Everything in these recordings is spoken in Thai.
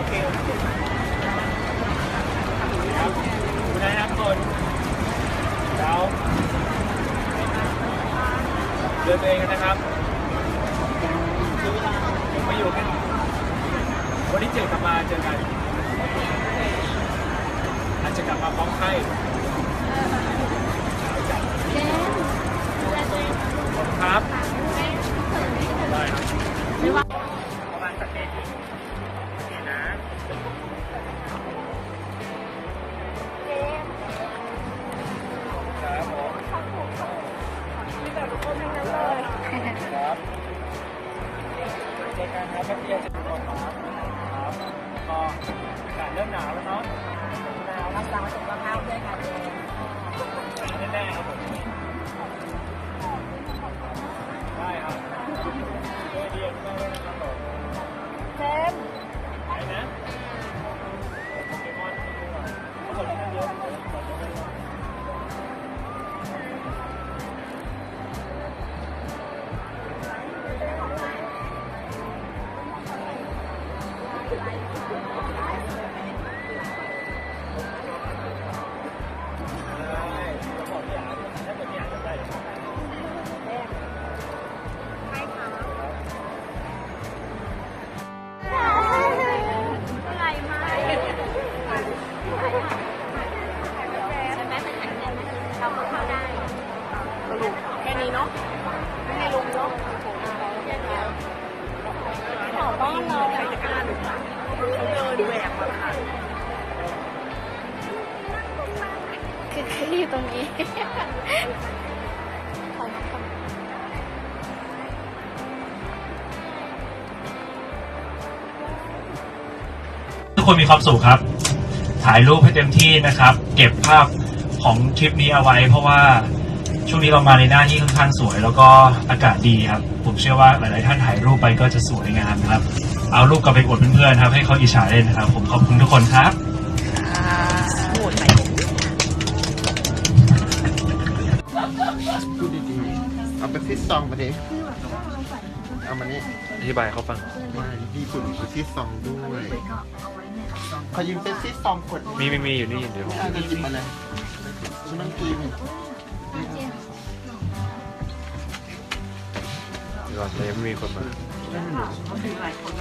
อเคครับคุณนะครับคนเราเดินตัวเองกันนะครับผมมาอยู่กันวันที่เจ็ดกลับมาเจอกันอาจจะกลับมาพร้อมไข้ จอกันครับแป๊บเดียวจะถึงวันครับครับก็อากาศเริ่มหนาวแล้วเนาะหนาวรักษาสุขภาพด้วยค่ะเจมส์แน่ๆครับผม เนาะไม่ให้ลุงเนาะขอบ้านเราใครจะกล้าดูเขาเดินแหวกมาค่ะคือคืออยู่ตรงนี้ทุกคนมีความสุขครับ ถ่ายรูปให้เต็มที่นะครับ เก็บภาพของทริปนี้เอาไว้เพราะว่า ช่วงนี้เรามาในหน้าที่ค่อนข้างสวย แล้วก็อากาศดีครับ ผมเชื่อว่าหลาย ๆ ท่านถ่ายรูปไปก็จะสวยงามนะครับ เอารูปกลับไปอวดเพื่อนๆนะครับให้เขาอิจฉาเล่นนะครับ ผมขอบคุณทุกคนครับพูดดีๆ เอาไปซิซองมาดิเอามานี่อธิบายเขาฟัง มาญี่ปุ่นมีซิซองด้วยเขายิงเป็นซิซองกดมีมีมีอยู่นี่เดี๋ยวผมอ่าจะหยิบมาเลยฉันต้องกิน ก่อนเลยงไม่มีคนมา หลายคน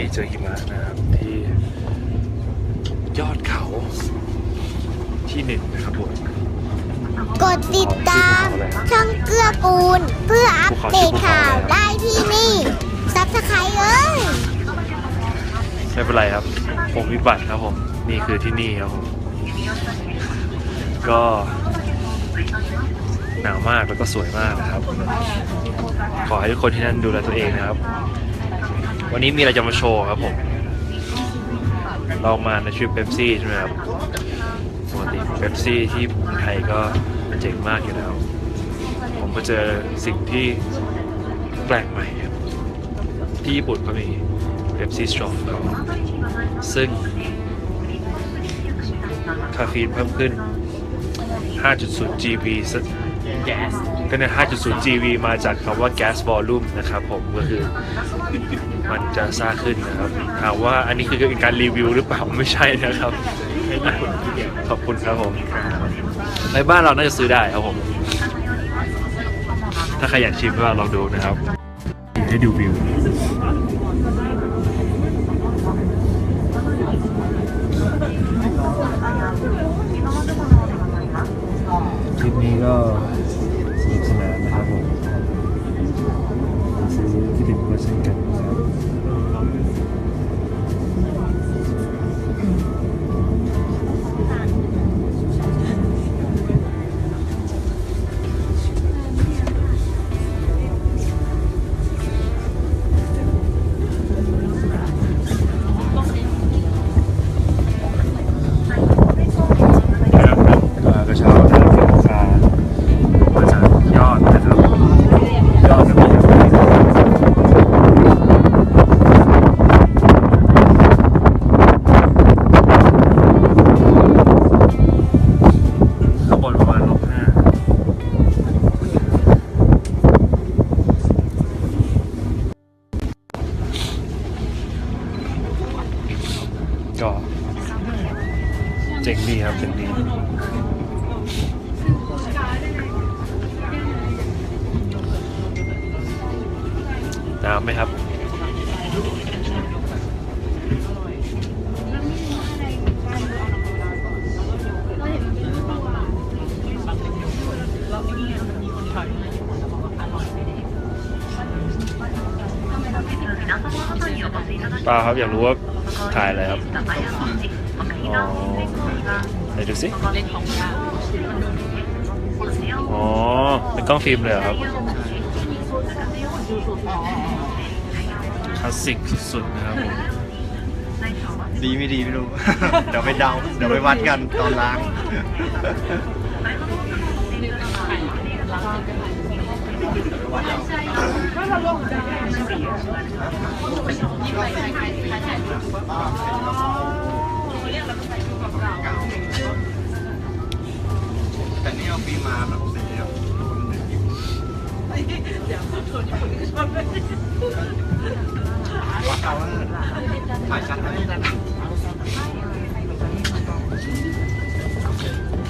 มั้งครับที่ผมได้เจอหิมะนะครับที่ยอดเขาที่หนึ่งนะครับผมกดติดตามช่องเกื้อกูล เพื่ออัปเดตข่าวได้ที่นี่ซับสไครต์เลยไม่เป็นไรครับ ผมมีบัตรครับผม นี่คือที่นี่ครับผม ก็หนาวมากแล้วก็สวยมากนะครับ ขอให้ทุกคนที่นั่นดูแลตัวเองนะครับ วันนี้มีอะไรจะมาโชว์ครับผม เรามาในชื่อเ e ปซี่ใช่ไหมครับปกติเ e ปซี่ที่ไทยก็เจ๋งมากอยู่แล้ว ผมก็เจอสิ่งที่แปลกใหม่ครับ ที่ญี่ปุ่นก็มี Pepsi Strong ของเขาซึ่ง คาเฟอีนเพิ่มขึ้น 5.0 GB ซึ่งแก๊สก็เนี่ย5.0 GV มาจากคำว่า gas volume นะครับผมก็คือ มันจะซ่าขึ้นนะครับถามว่าอันนี้คือการรีวิวหรือเปล่าไม่ใช่นะครับขอบคุณครับผม ในบ้านเราน่าจะซื้อได้ครับผม ถ้าใครอยากชิมก็ลองดูนะครับให้ดูวิวคลิปนี้ก็ ก็เจ๋งดีครับเจ๋งดีน้ำไหมครับเปล่าครับอยากรู้ว่า ถ่ายอะไรครับอ๋อไหนดูสิอ๋อ เป็นกล้องฟิล์มเลยเหรอครับคลาสสิกสุดๆนะครับผมดีไม่ดีไม่รู้ เดี๋ยวไปเดา เดี๋ยวไปวัดกันตอนล้าง แต่นี่เอาปีมาแบบสีแบบถ่ายชัดไหม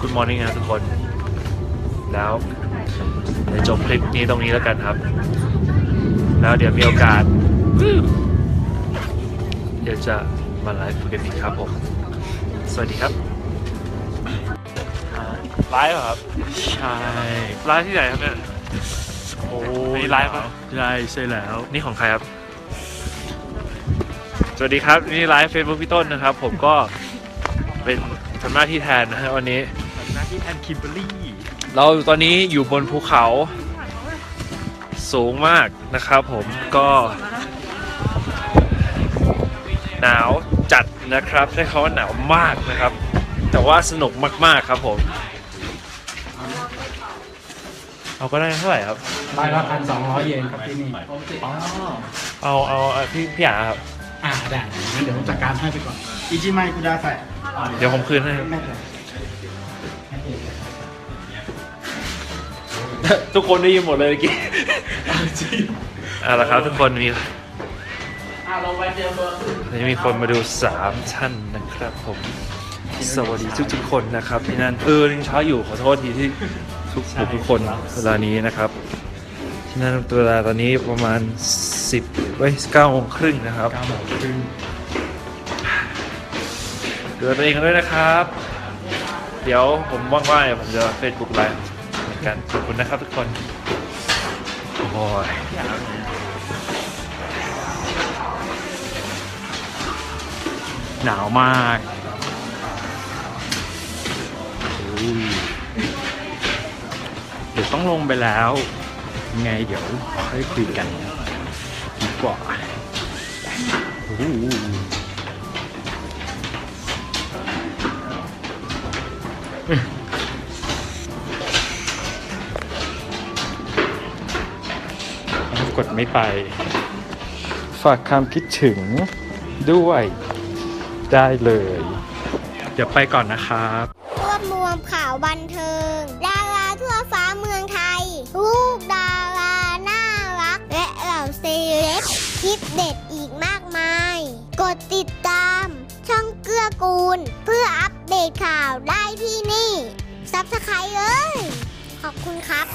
Good morning นะทุกคน แล้วเดี๋ยวจบคลิปนี้ตรงนี้แล้วกันครับ แล้วเดี๋ยวมีโอกาส เดี๋ยวจะมาไลฟ์กันอีกครับผม สวัสดีครับไลฟ์เหรอครับ ใช่ไลฟ์ที่ไหนครับเนี่ย โอ้อันนี้ไลฟ์ปะใช่ใช่แล้ว นี่ของใครครับ สวัสดีครับ นี่ไลฟ์เฟซบุ๊กพี่ต้นนะครับ ผมก็เป็นทำหน้าที่แทนนะฮะวันนี้หน้าที่แทนคิมเบอรี่ เราตอนนี้อยู่บนภูเขาสูงมากนะครับผมก็ หนาวจัดนะครับใช้คำว่าหนาวมากนะครับ แต่ว่าสนุกมาก ๆ ครับผม เอาก็ได้เท่าไหร่ครับ ใบละพันสองร้อยเยนครับที่นี่เอาเอาเอาพี่พี่อาครับ อ่าได้งั้นเดี๋ยวผมจัดการให้ไปก่อน อิจิไมคุดาใส่เดี๋ยวผมคืนให้ครับ ไม่เป็นไรทุกคนได้ยินหมดเลยเมื่อกี้ เอาละครับทุกคนมีอ่าลงไปเจอเบอร์วันนี้มีคนมาดูสามท่านนะครับผม สวัสดีทุกทุกๆคนนะครับที่นั่นเออยังเช้าอยู่ขอโทษทีที่ทุกผมทุกคนเวลานี้นะครับ ที่นั่นเวลาตอนนี้ประมาณ10เว้ยเก้าโมงครึ่งนะครับเก้าโมงครึ่งดูแลตัวเองกันด้วยนะครับ เดี๋ยวผมว่างๆเดี๋ยวผมจะเฟซบุ๊กไลฟ์เหมือนกันขอบคุณนะครับทุกคน โอ้ย หนาวมากโอ้ยเดี๋ยวต้องลงไปแล้วไงเดี๋ยวค่อยคุยกันดีกว่าโอ้โหกดไม่ไป ฝากคำคิดถึงด้วย ได้เลย เดี๋ยวไปก่อนนะครับรวบรวมข่าวบันเทิง ดาราทั่วฟ้าเมืองไทย ลูกดาราน่ารัก และเหล่าเซเลบคลิปเด็ดอีกมากมาย กดติดตาม ช่องเกื้อกูล เพื่ออัปเดตข่าวได้ที่นี่ซับสไครต์เลย ขอบคุณครับ